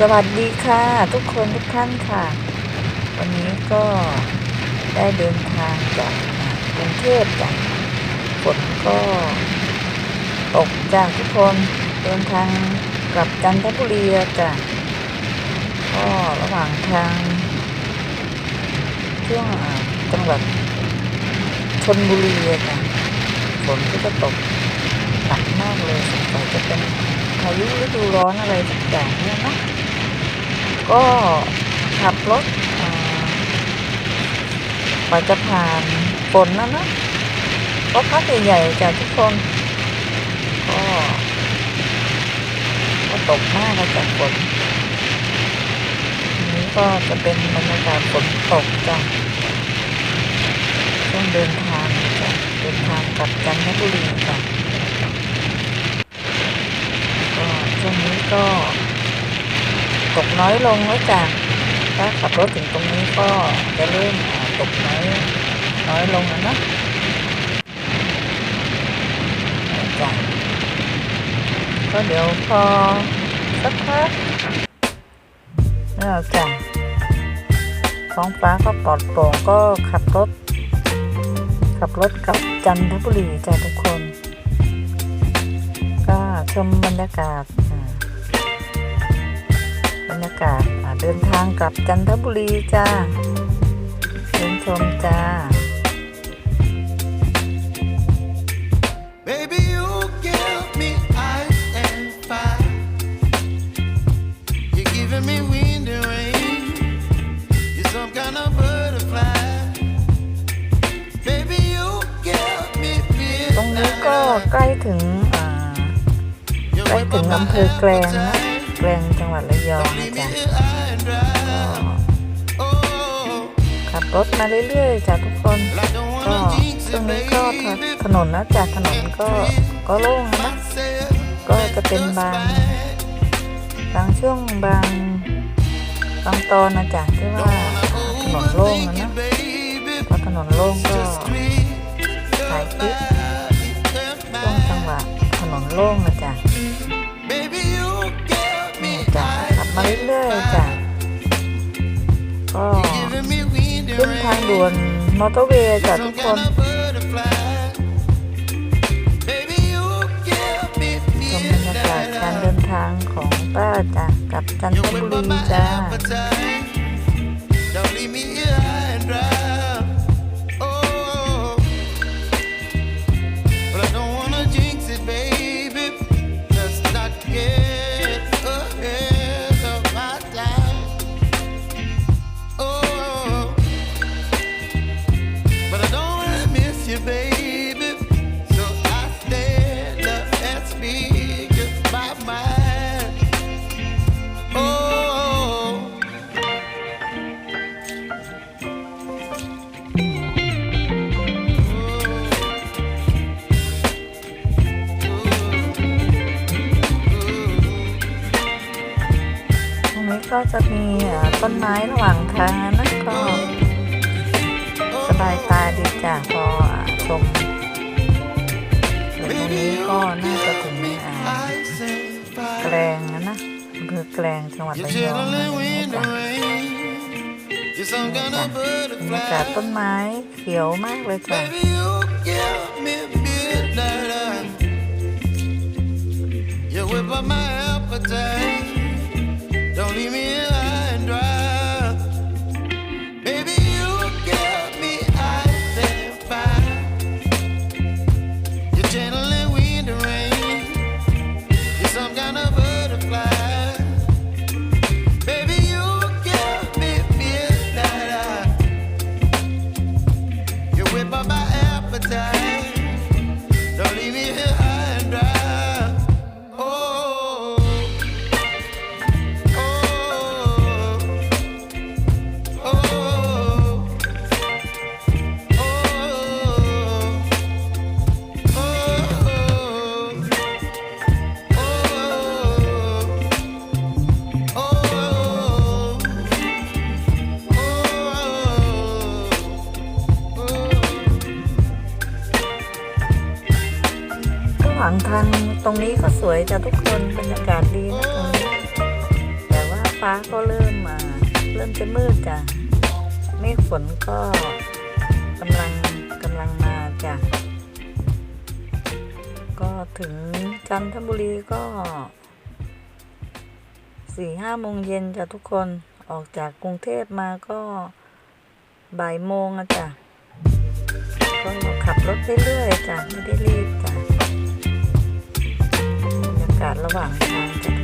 สวัสดีค่ะ ทุกคนทุกท่านค่ะ วันนี้ก็ได้เดินทางจากกรุงเทพจากฝนก็ตกจากทุกคนเดินทางกลับจันทบุรีจ้ะก็ระหว่างทาง ช่วงจังหวัดชนบุรีจ้ะฝนก็จะตกหนักมากเลยสงสัยจะเป็นพายุฤดูร้อนอะไรสักอย่างเนี่ยนะ ก็ขับรถอากว่าจะผ่านฝนนะนะก็พักใหญ่ๆจากทุกคน ก็ก็ตกมากจากฝนนี้ก็จะเป็นบรรยากาศฝนตกจ้ะช่วงเดินทางจ้ะเดินทางกลับจันทบุรีจ้ะก็ช่วงนี้ก็ ตกน้อยลงแล้วจ้ะถ้าขับรถถึงตรงนี้ก็จะเริ่มตกน้อยน้อยลงแล้วนะจ้ะก็เดี๋ยวพอสักพักแล้วจ้ะท้องฟ้าก็ปลอดโปร่งก็ขับรถ ขับรถกลับจันทบุรีจ้ะทุกคน ก็ชมบรรยากาศ รรยากาศอ่าเดินทางกลับจันทบุรีจ้าเชิญชมจ้า Baby, you give me ice and fire. You're giving me wind and rain. You're some kind of butterfly. Baby, you give me ตรงนี้ก็ใกล้ถึงอ่าใกล้ถึงอำเภอแกลงนะ แกลงจังหวัดระยองนะจ๊ะก็ขับรถมาเรื่อยๆจ้ะทุกคนก็ตรงนี้ก็ถนนนะจากถนนก็ก็โล่งนะก็จะเป็นบางบางช่วงบางบางตอนนะจ๊ะที่ว่าถนนโล่งนะนะพอถนนโล่งก็ถ่ายคลิปช่วงจังหวะถนนโล่งนะจ๊ะ จ้ะขับมาเรื่อยๆจ้ะก็ขึ้นทางด่วนมอเตอร์เวย์จ้ะทุกคนชมบรรยากาศการเดินทางของป้าจ้ะกลับจันทบุรีจ้า จะมีต้นไม้ระหว่างทางนะก็สบายตาดีจ้ะพอชมเดี๋ยวตรงนี้ก็น่าจะถึงแกลงนะอำเภอแกลงจังหวัดระยองนี่จ้ะบรรยากาศต้นไม้เขียวมากเลยจ้ะ Baby, leave me here ระหว่างทางตรงนี้ก็สวยจ้ะทุกคนบรรยากาศดีนะตรงนี้แต่ว่าฟ้าก็เริ่มมา เริ่มจะมืดจ้ะเมฆฝนก็กำลังกำลังมาจ้ะก็ถึงจันทบุรีก็สี่ห้าโมงเย็นจ้ะทุกคนออกจากกรุงเทพมาก็บ่ายโมงอะจ้ะก็ขับรถเรื่อยๆจ้ะไม่ได้รีบจากาศระหว่างทาง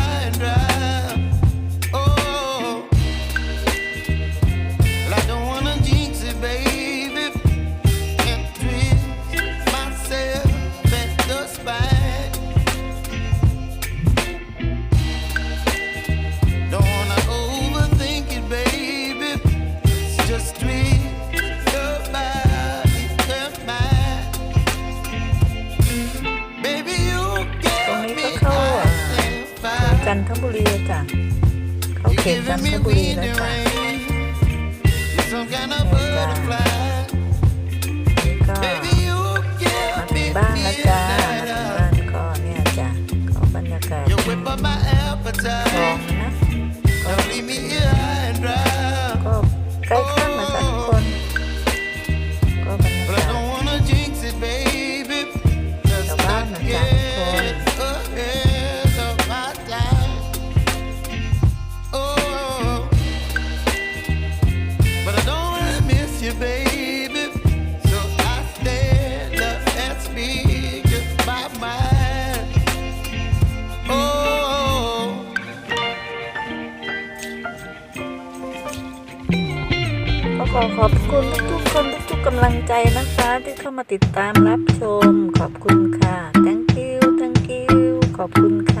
จันทบุรีจ้ะเข้า You're เขตจัน giving ท me บุรี wind แล้ว and จ้ะ ขอขอบคุณทุกคนทุกกำลังใจนะคะ ที่เข้ามาติดตามรับชม ขอบคุณค่ะ thank you thank you ขอบคุณค่ะ